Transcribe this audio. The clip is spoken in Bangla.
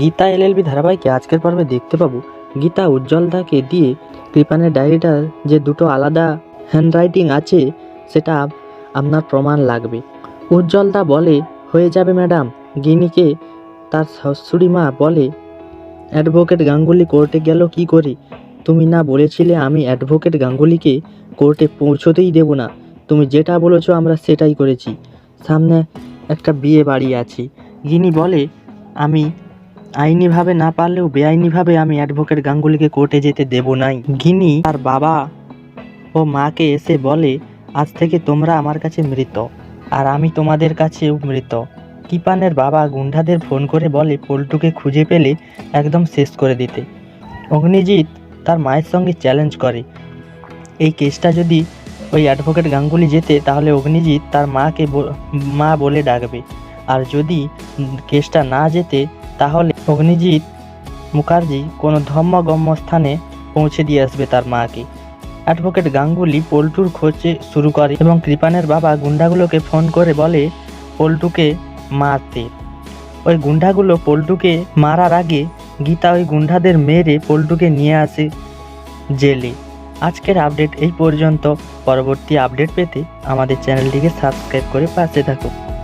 গীতা এলএলবি ধারাবাহিকে আজকের পর্বে দেখতে পাবো। গীতা উজ্জ্বলদাকে দিয়ে কৃপানের ডায়েরিটার যে দুটো আলাদা হ্যান্ডরাইটিং আছে, সেটা আপনার প্রমাণ লাগবে। উজ্জ্বল দা বলে, হয়ে যাবে ম্যাডাম। গিনিকে তার শাশুড়ি মা বলে, অ্যাডভোকেট গাঙ্গুলি কোর্টে গেল কি করে? তুমি না বলেছিলে আমি অ্যাডভোকেট গাঙ্গুলিকে কোর্টে পৌঁছতেই দেব না। তুমি যেটা বলেছ আমরা সেটাই করেছি। সামনে একটা বিয়ে বাড়ি আছে। গিনি বলে, আমি আইনিভাবে না পারলেও বেআইনিভাবে আমি অ্যাডভোকেট গাঙ্গুলিকে কোর্টে যেতে দেব নাই। গিনি তার বাবা ও মাকে এসে বলে, আজ থেকে তোমরা আমার কাছে মৃত, আর আমি তোমাদের কাছেও মৃত। কিপানের বাবা গুন্ডাদের ফোন করে বলে, পল্টুকে খুঁজে পেলে একদম শেষ করে দিতে। অগ্নিজিৎ তার মায়ের সঙ্গে চ্যালেঞ্জ করে। এই কেসটা যদি ওই অ্যাডভোকেট গাঙ্গুলি যেতে তাহলে অগ্নিজিৎ তার মাকে মা বলে ডাকবে। আর যদি কেসটা না যেতে তাহলে অগ্নিজিৎ মুখার্জি কোনো ধর্মগম্য স্থানে পৌঁছে দিয়ে আসবে তার মাকে। অ্যাডভোকেট গাঙ্গুলি পল্টুর খোঁজে শুরু করে এবং কৃপানের বাবা গুন্ডাগুলোকে ফোন করে বলে, পল্টুকে মারতে। ওই গুন্ডাগুলো পল্টুকে মারার আগে গীতা ওই গুন্ডাদের মেরে পল্টুকে নিয়ে আসে জেলে। আজকের আপডেট এই পর্যন্ত। পরবর্তী আপডেট পেতে আমাদের চ্যানেলটিকে সাবস্ক্রাইব করে পাশে থাকুন।